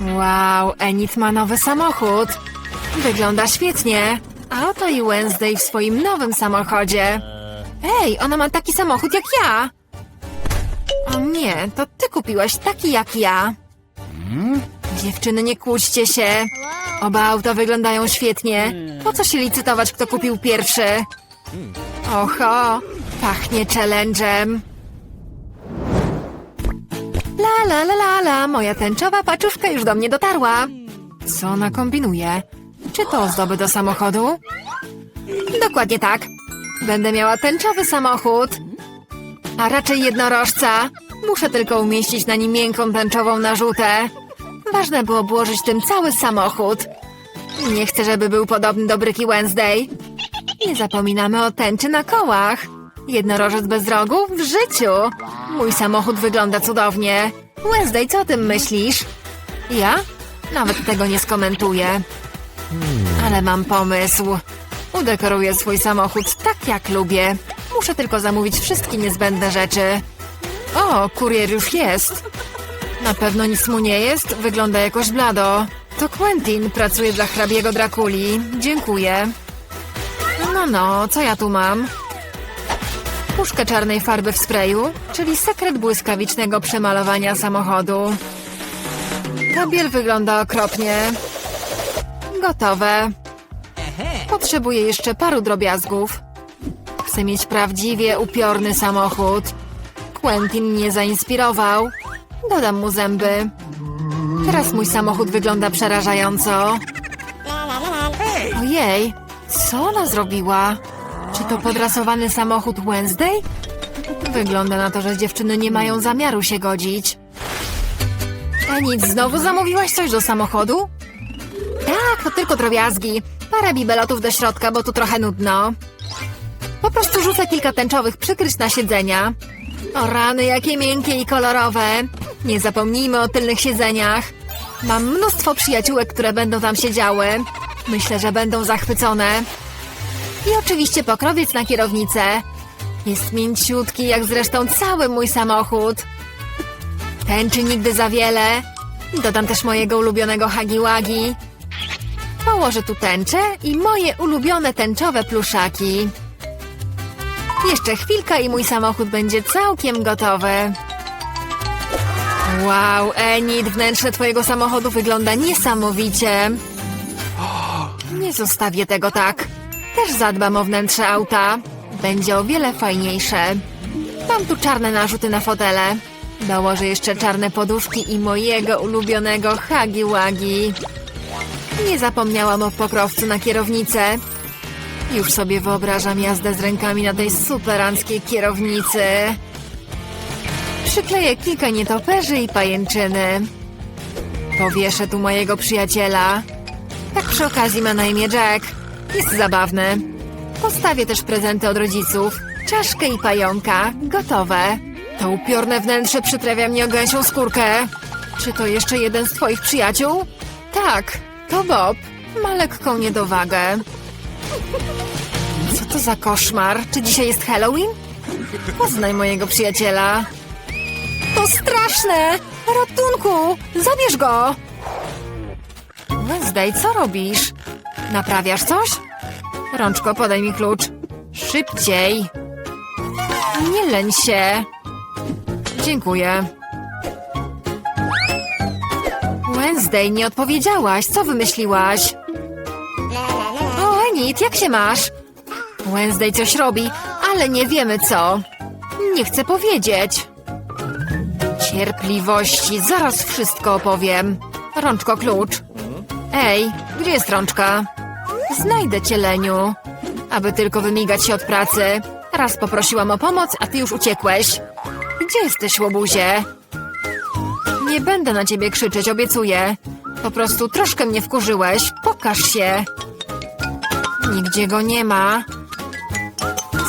Wow, Enid ma nowy samochód. Wygląda świetnie. A oto i Wednesday w swoim nowym samochodzie. Ej, ona ma taki samochód jak ja. O nie, to ty kupiłaś taki jak ja. Dziewczyny, nie kłóćcie się. Oba auta wyglądają świetnie. Po co się licytować, kto kupił pierwszy? Oho, pachnie challenge'em. La la la la la, moja tęczowa paczuszka już do mnie dotarła. Co ona kombinuje? Czy to ozdoby do samochodu? Dokładnie tak. Będę miała tęczowy samochód. A raczej jednorożca. Muszę tylko umieścić na nim miękką tęczową narzutę. Ważne było włożyć tym cały samochód. Nie chcę, żeby był podobny do Bryki Wednesday. Nie zapominamy o tęczy na kołach. Jednorożec bez rogu w życiu. Mój samochód wygląda cudownie. Wednesday, co o tym myślisz? Ja? Nawet tego nie skomentuję. Ale mam pomysł. Udekoruję swój samochód tak, jak lubię. Muszę tylko zamówić wszystkie niezbędne rzeczy. O, kurier już jest. Na pewno nic mu nie jest. Wygląda jakoś blado. To Quentin pracuje dla hrabiego Drakuli. Dziękuję. No, no, co ja tu mam? Puszkę czarnej farby w sprayu, czyli sekret błyskawicznego przemalowania samochodu. Ta biel wygląda okropnie. Gotowe. Potrzebuję jeszcze paru drobiazgów. Chcę mieć prawdziwie upiorny samochód. Quentin mnie zainspirował. Dodam mu zęby. Teraz mój samochód wygląda przerażająco. Ojej, co ona zrobiła? Czy to podrasowany samochód Wednesday? Wygląda na to, że dziewczyny nie mają zamiaru się godzić. A nic, znowu zamówiłaś coś do samochodu? Tak, to tylko drobiazgi. Parę bibelotów do środka, bo tu trochę nudno. Po prostu rzucę kilka tęczowych przykryć na siedzenia. O rany, jakie miękkie i kolorowe. Nie zapomnijmy o tylnych siedzeniach. Mam mnóstwo przyjaciółek, które będą tam siedziały. Myślę, że będą zachwycone. I oczywiście pokrowiec na kierownicę. Jest mięciutki, jak zresztą cały mój samochód. Tęczy nigdy za wiele. Dodam też mojego ulubionego hagiłagi. Położę tu tęczę i moje ulubione tęczowe pluszaki. Jeszcze chwilka i mój samochód będzie całkiem gotowy. Wow, Enid, wnętrze twojego samochodu wygląda niesamowicie. Nie zostawię tego tak. Też zadbam o wnętrze auta. Będzie o wiele fajniejsze. Mam tu czarne narzuty na fotele. Dołożę jeszcze czarne poduszki i mojego ulubionego Hagi-Wagi. Nie zapomniałam o pokrowcu na kierownicę. Już sobie wyobrażam jazdę z rękami na tej superanckiej kierownicy. Przykleję kilka nietoperzy i pajęczyny. Powieszę tu mojego przyjaciela. Tak przy okazji ma na imię Jack. Jest zabawny. Postawię też prezenty od rodziców. Czaszkę i pająka. Gotowe. To upiorne wnętrze przyprawia mnie o gęsią skórkę. Czy to jeszcze jeden z twoich przyjaciół? Tak, to Bob. Ma lekką niedowagę. Co to za koszmar? Czy dzisiaj jest Halloween? Poznaj mojego przyjaciela. To straszne! Ratunku! Zabierz go! Wednesday, co robisz? Naprawiasz coś? Rączko, podaj mi klucz. Szybciej! Nie leń się! Dziękuję. Wednesday, nie odpowiedziałaś. Co wymyśliłaś? O, Enid, jak się masz? Wednesday coś robi, ale nie wiemy co. Nie chcę powiedzieć. Cierpliwości, zaraz wszystko opowiem. Rączko, klucz. Ej, gdzie jest rączka? Znajdę cię, Leniu. Aby tylko wymigać się od pracy. Raz poprosiłam o pomoc, a ty już uciekłeś. Gdzie jesteś, łobuzie? Nie będę na ciebie krzyczeć, obiecuję. Po prostu troszkę mnie wkurzyłeś. Pokaż się. Nigdzie go nie ma.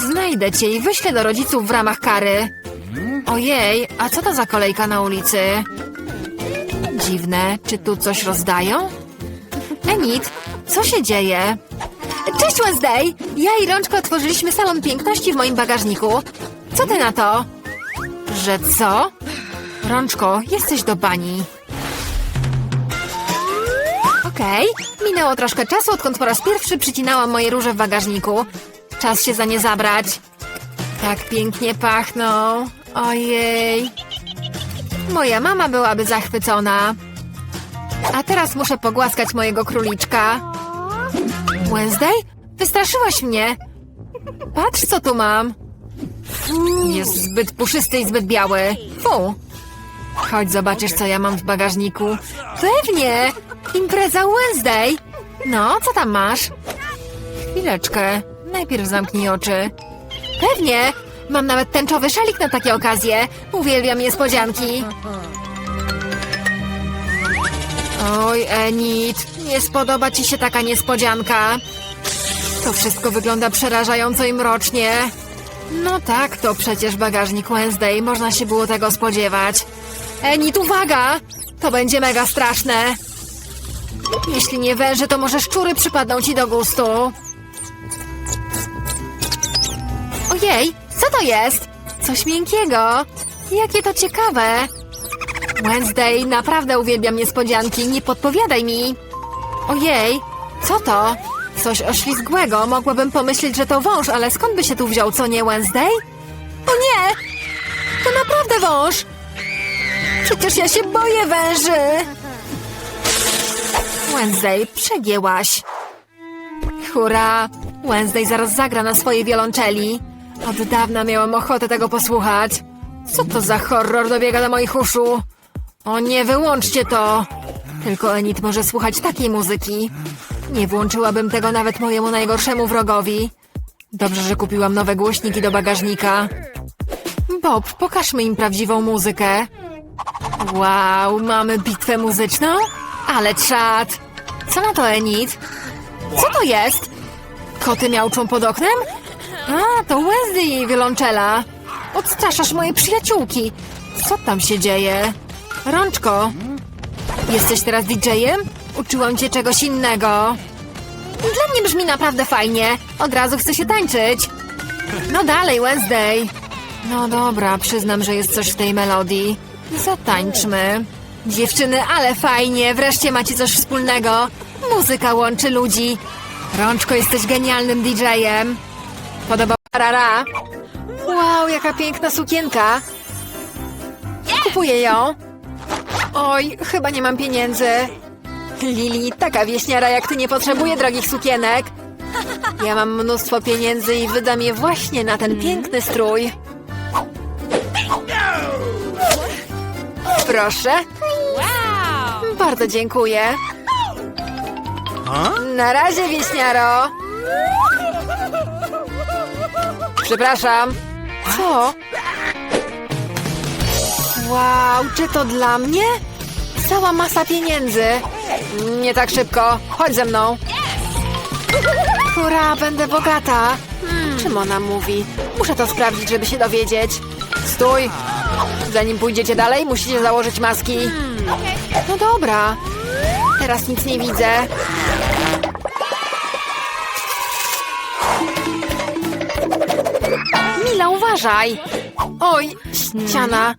Znajdę cię i wyślę do rodziców w ramach kary. Ojej, a co to za kolejka na ulicy? Dziwne, czy tu coś rozdają? Enid, co się dzieje? Cześć Wednesday! Ja i Rączko otworzyliśmy salon piękności w moim bagażniku. Co ty na to? Że co? Rączko, jesteś do bani. Okej, minęło troszkę czasu, odkąd po raz pierwszy przycinałam moje róże w bagażniku. Czas się za nie zabrać. Tak pięknie pachną. Ojej. Moja mama byłaby zachwycona. A teraz muszę pogłaskać mojego króliczka. Wednesday? Wystraszyłaś mnie. Patrz, co tu mam. Jest zbyt puszysty i zbyt biały. Fu. Chodź, zobaczysz, co ja mam w bagażniku. Pewnie! Impreza Wednesday! No, co tam masz? Chwileczkę. Najpierw zamknij oczy. Pewnie! Mam nawet tęczowy szalik na takie okazje. Uwielbiam niespodzianki. Oj, Enid, nie spodoba ci się taka niespodzianka. To wszystko wygląda przerażająco i mrocznie. No tak, to przecież bagażnik Wednesday, można się było tego spodziewać. Enid, uwaga! To będzie mega straszne. Jeśli nie węże, to może szczury przypadną ci do gustu. Ojej, co to jest? Coś miękkiego. Jakie to ciekawe. Wednesday, naprawdę uwielbiam niespodzianki, nie podpowiadaj mi. Ojej, co to? Coś oślizgłego, mogłabym pomyśleć, że to wąż, ale skąd by się tu wziął, co nie Wednesday? O nie! To naprawdę wąż! Przecież ja się boję węży! Wednesday, przegięłaś. Hurra! Wednesday zaraz zagra na swojej wiolonczeli. Od dawna miałam ochotę tego posłuchać. Co to za horror dobiega do moich uszu? O nie, wyłączcie to! Tylko Enid może słuchać takiej muzyki. Nie włączyłabym tego nawet mojemu najgorszemu wrogowi. Dobrze, że kupiłam nowe głośniki do bagażnika. Bob, pokażmy im prawdziwą muzykę. Wow, mamy bitwę muzyczną? Ale czad! Co na to, Enid? Co to jest? Koty miauczą pod oknem? A, to Wednesday i wiolonczela. Odstraszasz moje przyjaciółki. Co tam się dzieje? Rączko, jesteś teraz DJ-em? Uczyłam cię czegoś innego. Dla mnie brzmi naprawdę fajnie. Od razu chcę się tańczyć. No dalej, Wednesday. No dobra, przyznam, że jest coś w tej melodii. Zatańczmy. Dziewczyny, ale fajnie, wreszcie macie coś wspólnego. Muzyka łączy ludzi. Rączko, jesteś genialnym DJ-em. Podoba rara. Wow, jaka piękna sukienka. Kupuję ją. Oj, chyba nie mam pieniędzy. Lili, taka wieśniara jak ty nie potrzebuje drogich sukienek. Ja mam mnóstwo pieniędzy i wydam je właśnie na ten piękny strój. Proszę. Bardzo dziękuję. Na razie, wieśniaro. Przepraszam. Co? Wow, czy to dla mnie? Cała masa pieniędzy. Nie tak szybko. Chodź ze mną. Hurra, będę bogata. Czym ona mówi? Muszę to sprawdzić, żeby się dowiedzieć. Stój! Zanim pójdziecie dalej, musicie założyć maski. No dobra. Teraz nic nie widzę. Mila, uważaj! Oj, ściana.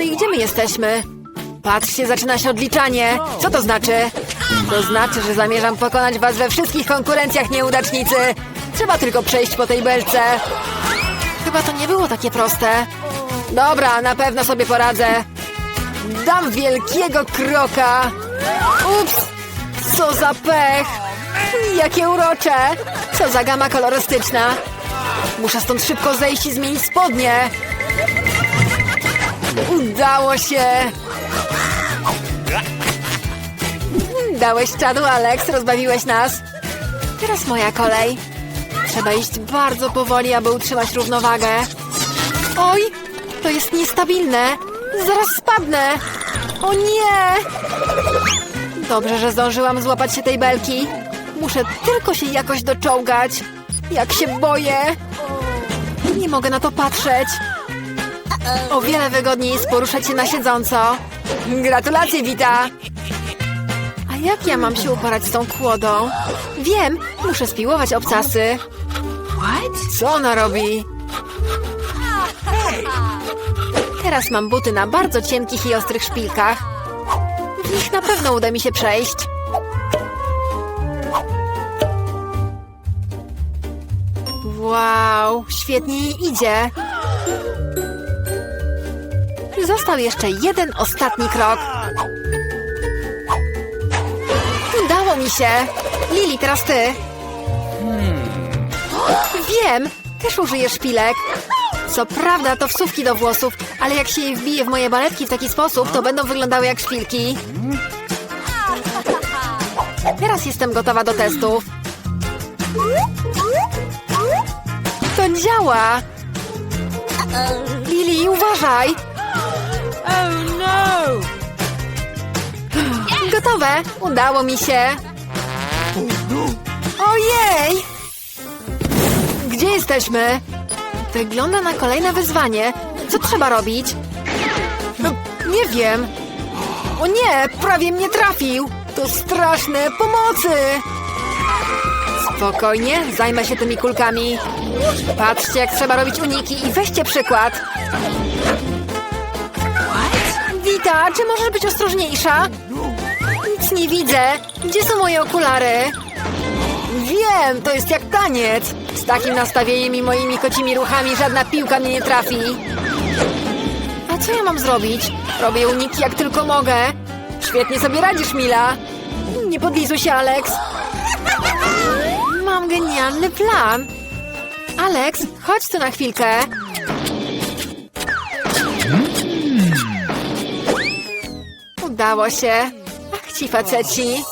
No i gdzie my jesteśmy? Patrzcie, zaczyna się odliczanie. Co to znaczy? To znaczy, że zamierzam pokonać was we wszystkich konkurencjach, nieudacznicy. Trzeba tylko przejść po tej belce. Chyba to nie było takie proste. Dobra, na pewno sobie poradzę. Dam wielkiego kroka. Ups! Co za pech! Jakie urocze! Co za gama kolorystyczna! Muszę stąd szybko zejść i zmienić spodnie. Udało się! Dałeś czadu, Alex, rozbawiłeś nas. Teraz moja kolej. Trzeba iść bardzo powoli, aby utrzymać równowagę. Oj, to jest niestabilne. Zaraz spadnę. O nie! Dobrze, że zdążyłam złapać się tej belki. Muszę tylko się jakoś doczołgać. Jak się boję. Nie mogę na to patrzeć. O wiele wygodniej jest poruszać się na siedząco. Gratulacje, Wita! A jak ja mam się uporać z tą kłodą? Wiem, muszę spiłować obcasy. Co ona robi? Teraz mam buty na bardzo cienkich i ostrych szpilkach. W nich na pewno uda mi się przejść. Wow, świetnie idzie. Został jeszcze jeden ostatni krok. Udało mi się. Lili, teraz ty. Wiem, też użyję szpilek. Co prawda to wsówki do włosów, ale jak się je wbije w moje baletki w taki sposób, to będą wyglądały jak szpilki. Teraz jestem gotowa do testów. To działa! Lili, uważaj! Oh no! Gotowe! Udało mi się! Ojej! Gdzie jesteśmy? Wygląda na kolejne wyzwanie. Co trzeba robić? No, nie wiem. O nie, prawie mnie trafił. To straszne, pomocy! Spokojnie, zajmę się tymi kulkami. Patrzcie, jak trzeba robić uniki i weźcie przykład. Czy możesz być ostrożniejsza? Nic nie widzę. Gdzie są moje okulary? Wiem, to jest jak taniec. Z takim nastawieniem i moimi kocimi ruchami żadna piłka mnie nie trafi. A co ja mam zrobić? Robię uniki jak tylko mogę. Świetnie sobie radzisz, Mila. Nie podlizuj się, Alex. Mam genialny plan. Alex, chodź tu na chwilkę. Udało się. Ach, ci faceci.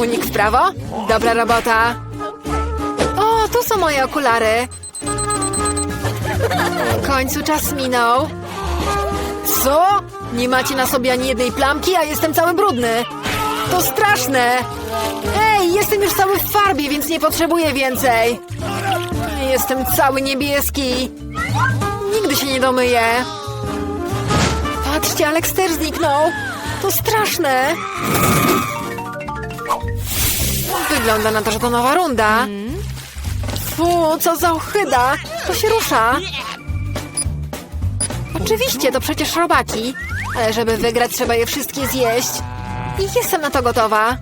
Unik w prawo? Dobra robota. O, tu są moje okulary. W końcu czas minął. Co? Nie macie na sobie ani jednej plamki, a jestem cały brudny. To straszne. Ej, jestem już cały w farbie, więc nie potrzebuję więcej. Jestem cały niebieski. Nigdy się nie domyję. Patrzcie, Alex też zniknął. To straszne. Wygląda na to, że to nowa runda. Fu, co za ochyda. To się rusza. Oczywiście, to przecież robaki. Ale żeby wygrać, trzeba je wszystkie zjeść. I jestem na to gotowa.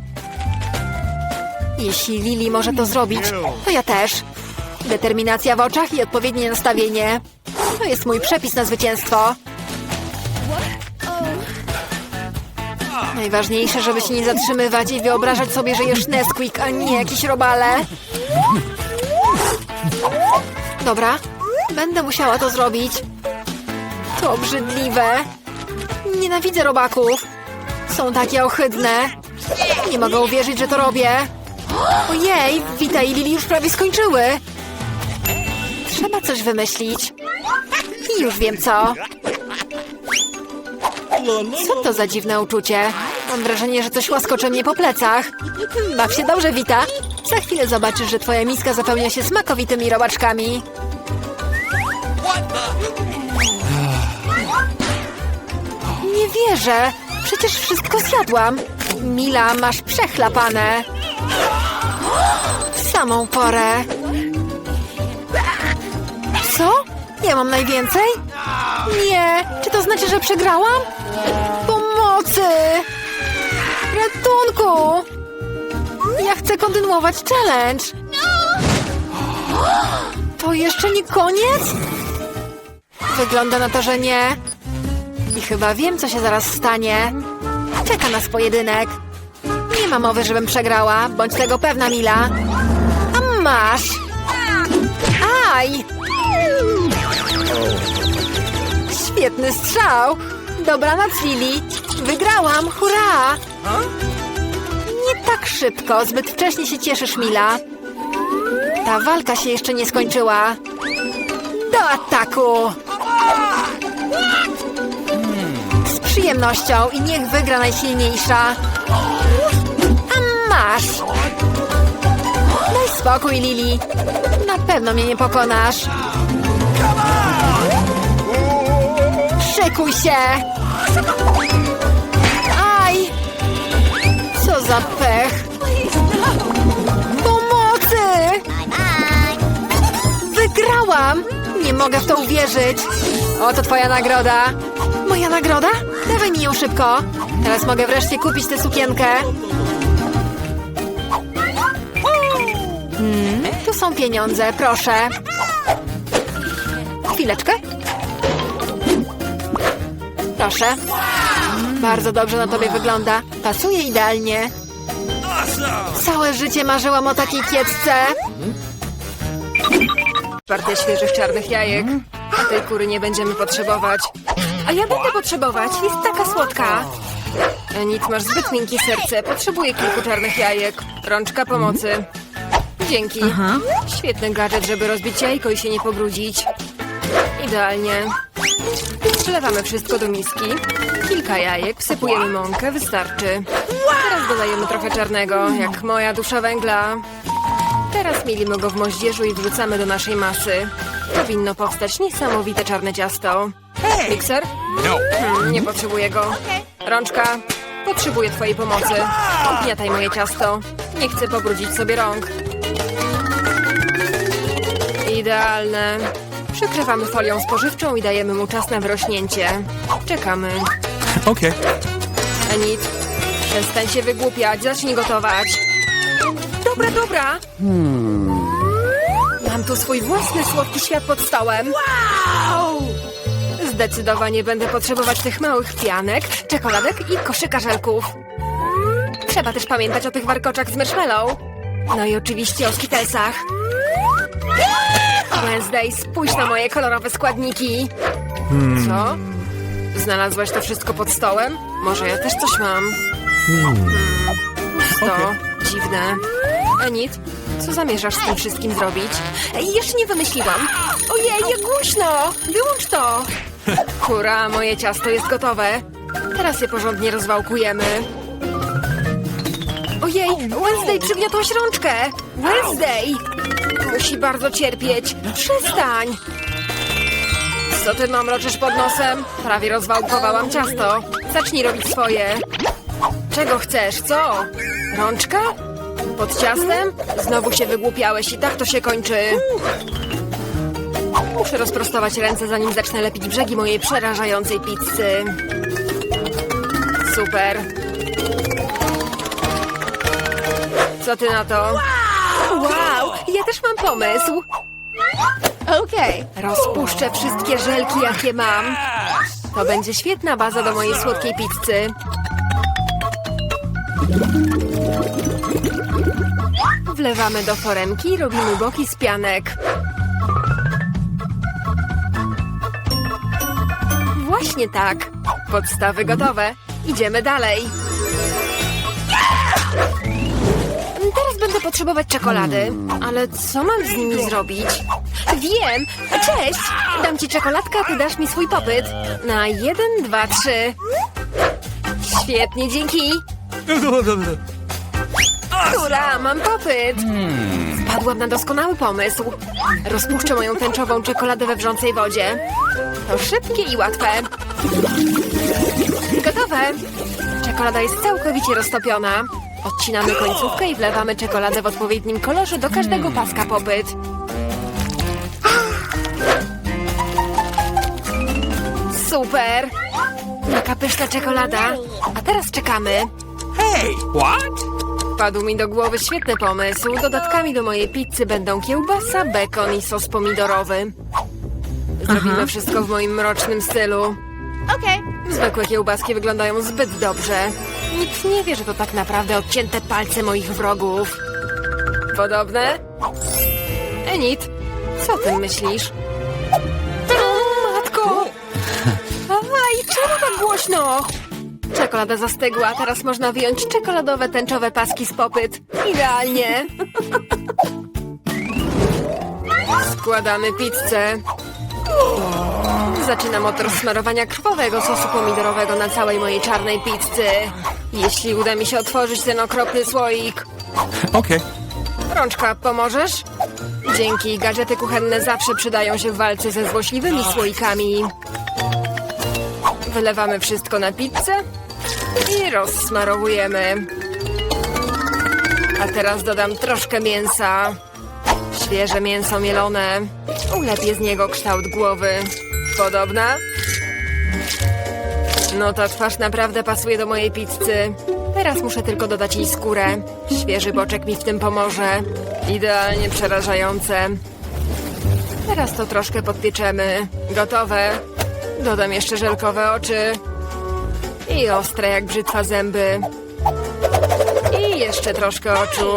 Jeśli Lili może to zrobić, to ja też. Determinacja w oczach i odpowiednie nastawienie. To jest mój przepis na zwycięstwo. Najważniejsze, żeby się nie zatrzymywać i wyobrażać sobie, że jesz Nesquik, a nie jakieś robale. Dobra, będę musiała to zrobić. To obrzydliwe. Nienawidzę robaków. Są takie ohydne. Nie mogę uwierzyć, że to robię. Ojej, Wita i Lili już prawie skończyły. Trzeba coś wymyślić. I już wiem co. Co to za dziwne uczucie? Mam wrażenie, że coś łaskocze mnie po plecach. Baw się dobrze, Wita. Za chwilę zobaczysz, że twoja miska zapełnia się smakowitymi robaczkami. Nie wierzę. Przecież wszystko zjadłam. Mila, masz przechlapane. W samą porę. Co? Ja mam najwięcej? Nie. Czy to znaczy, że przegrałam? Pomocy! Ratunku! Ja chcę kontynuować challenge. To jeszcze nie koniec? Wygląda na to, że nie. I chyba wiem, co się zaraz stanie. Czeka nas pojedynek. Nie ma mowy, żebym przegrała. Bądź tego pewna, Mila. A masz! Aj! Świetny strzał! Dobranoc, Lili. Wygrałam, hurra! Nie tak szybko, zbyt wcześnie się cieszysz, Mila. Ta walka się jeszcze nie skończyła. Do ataku! Z przyjemnością i niech wygra najsilniejsza. A masz! Daj spokój, Lili. Na pewno mnie nie pokonasz. Szykuj się! Aj! Co za pech! Pomocy! Wygrałam! Nie mogę w to uwierzyć. Oto twoja nagroda. Moja nagroda? Dawaj mi ją szybko. Teraz mogę wreszcie kupić tę sukienkę. Hmm, Tu są pieniądze, proszę. Chwileczkę. Proszę. Bardzo dobrze na tobie wygląda. Pasuje idealnie. Całe życie marzyłam o takiej kiecce. Partię świeżych czarnych jajek. A tej kury nie będziemy potrzebować. A ja będę potrzebować. Jest taka słodka. Enit, masz zbyt miękkie serce. Potrzebuję kilku czarnych jajek. Rączka pomocy. Dzięki. Świetny gadżet, żeby rozbić jajko i się nie pobrudzić. Idealnie. Przelewamy wszystko do miski. Kilka jajek, wsypujemy mąkę, wystarczy. Teraz dodajemy trochę czarnego, jak moja dusza węgla. Teraz mielimy go w moździerzu i wrzucamy do naszej masy. Powinno powstać niesamowite czarne ciasto. Mikser? No. Hmm, nie potrzebuję go. Rączka, potrzebuję twojej pomocy. Ugniataj moje ciasto. Nie chcę pobrudzić sobie rąk. Idealne. Przykrywamy folią spożywczą i dajemy mu czas na wyrośnięcie. Czekamy. Okay. Enid, przestań się wygłupiać, zacznij gotować. Dobra, dobra. Mam tu swój własny słodki świat pod stołem. Wow! Zdecydowanie będę potrzebować tych małych pianek, czekoladek i koszyka żelków. Trzeba też pamiętać o tych warkoczach z marshmallow. No i oczywiście o skitelsach. Wednesday, spójrz na moje kolorowe składniki. Co? Znalazłaś to wszystko pod stołem? Może ja też coś mam? Hmm. Pusto. Dziwne. Enid, co zamierzasz z tym wszystkim zrobić? Ej, jeszcze nie wymyśliłam. Ojej, jak głośno! Wyłącz to! Hurra, moje ciasto jest gotowe. Teraz je porządnie rozwałkujemy. Ojej, Wednesday, przygniotłaś rączkę! Wednesday! Musi bardzo cierpieć. Przestań! Co ty mamroczysz pod nosem? Prawie rozwałkowałam ciasto. Zacznij robić swoje. Czego chcesz, co? Rączka? Pod ciastem? Znowu się wygłupiałeś i tak to się kończy. Muszę rozprostować ręce, zanim zacznę lepić brzegi mojej przerażającej pizzy. Super. Co ty na to? Wow, też mam pomysł. Okej. Rozpuszczę wszystkie żelki, jakie mam. To będzie świetna baza do mojej słodkiej pizzy. Wlewamy do foremki i robimy boki z pianek. Właśnie tak. Podstawy gotowe. Idziemy dalej. Potrzebować czekolady. Ale co mam z nimi zrobić? Wiem! Cześć! Dam ci czekoladkę, a ty dasz mi swój popyt. Na jeden, dwa, trzy. Świetnie, dzięki! Która, mam popyt! Wpadłam na doskonały pomysł. Rozpuszczę moją tęczową czekoladę we wrzącej wodzie. To szybkie i łatwe. Gotowe! Czekolada jest całkowicie roztopiona. Odcinamy końcówkę i wlewamy czekoladę w odpowiednim kolorze do każdego paska popyt. Super! Jaka pyszna czekolada. A teraz czekamy. Hey, what? Wpadł mi do głowy świetny pomysł. Dodatkami do mojej pizzy będą kiełbasa, bekon i sos pomidorowy. Zrobimy wszystko w moim mrocznym stylu. Okej. Zwykłe kiełbaski wyglądają zbyt dobrze. Nikt nie wie, że to tak naprawdę odcięte palce moich wrogów. Podobne? Enid, co o tym myślisz? O, matko! Aj, czemu tak głośno? Czekolada zastygła, teraz można wyjąć czekoladowe tęczowe paski z popyt. Idealnie! Składamy pizzę. Zaczynam od rozsmarowania krwawego sosu pomidorowego na całej mojej czarnej pizzy. Jeśli uda mi się otworzyć ten okropny słoik. Okay. Rączka, pomożesz? Dzięki, gadżety kuchenne zawsze przydają się w walce ze złośliwymi słoikami. Wylewamy wszystko na pizzę i rozsmarowujemy. A teraz dodam troszkę mięsa. Świeże mięso mielone. Ulepię z niego kształt głowy. Podobna? No ta twarz naprawdę pasuje do mojej pizzy. Teraz muszę tylko dodać jej skórę. Świeży boczek mi w tym pomoże. Idealnie przerażające. Teraz to troszkę podpieczemy. Gotowe. Dodam jeszcze żelkowe oczy. I ostre jak brzytwa zęby. I jeszcze troszkę oczu.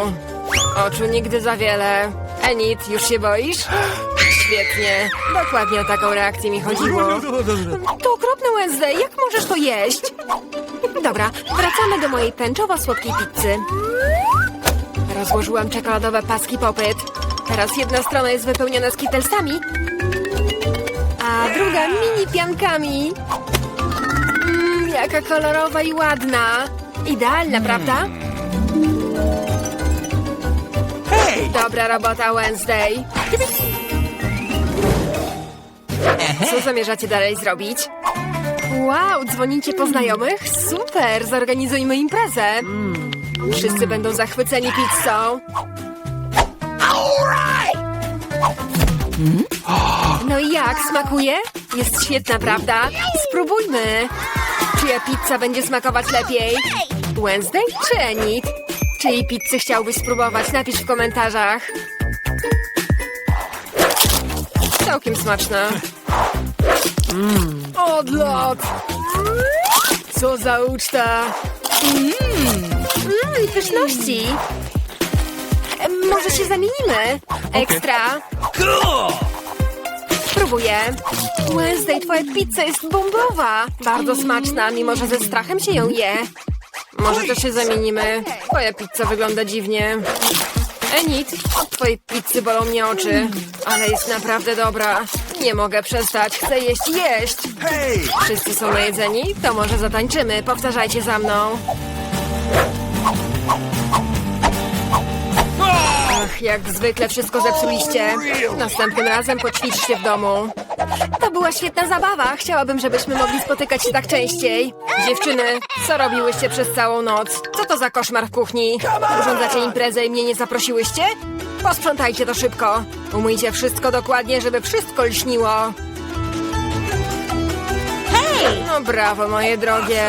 Oczu nigdy za wiele. Enid, już się boisz? Świetnie. Dokładnie o taką reakcję mi chodziło. To okropne Wednesday, jak możesz to jeść? Dobra, wracamy do mojej tęczowo-słodkiej pizzy. Rozłożyłam czekoladowe paski popyt. Teraz jedna strona jest wypełniona skitelsami, a druga mini piankami. Mmm, jaka kolorowa i ładna. Idealna, prawda? Hey! Dobra robota, Wednesday. Co zamierzacie dalej zrobić? Wow, dzwonicie po znajomych? Super, zorganizujmy imprezę. Wszyscy będą zachwyceni pizzą. No i jak, smakuje? Jest świetna, prawda? Spróbujmy. Czyja pizza będzie smakować lepiej? Wednesday czy Enid? Czyjej pizzy chciałbyś spróbować? Napisz w komentarzach. Całkiem smaczna. Odlot! Co za uczta! Mmm, pyszności! Em, Może się zamienimy? Ekstra! Cool! Spróbuję. Wednesday, twoja pizza jest bombowa. Bardzo smaczna, mimo że ze strachem się ją je. Może to się zamienimy. Twoja pizza wygląda dziwnie. Enid, od twojej pizzy bolą mnie oczy. Ale jest naprawdę dobra. Nie mogę przestać, chcę jeść, jeść. Hey! Wszyscy są najedzeni? To może zatańczymy. Powtarzajcie za mną. Ach, jak zwykle wszystko zepsuliście. Następnym razem poćwiczcie w domu. To była świetna zabawa. Chciałabym, żebyśmy mogli spotykać się tak częściej. Dziewczyny, co robiłyście przez całą noc? Co to za koszmar w kuchni? Urządzacie imprezę i mnie nie zaprosiłyście? Posprzątajcie to szybko. Umyjcie wszystko dokładnie, żeby wszystko lśniło. No brawo, moje drogie.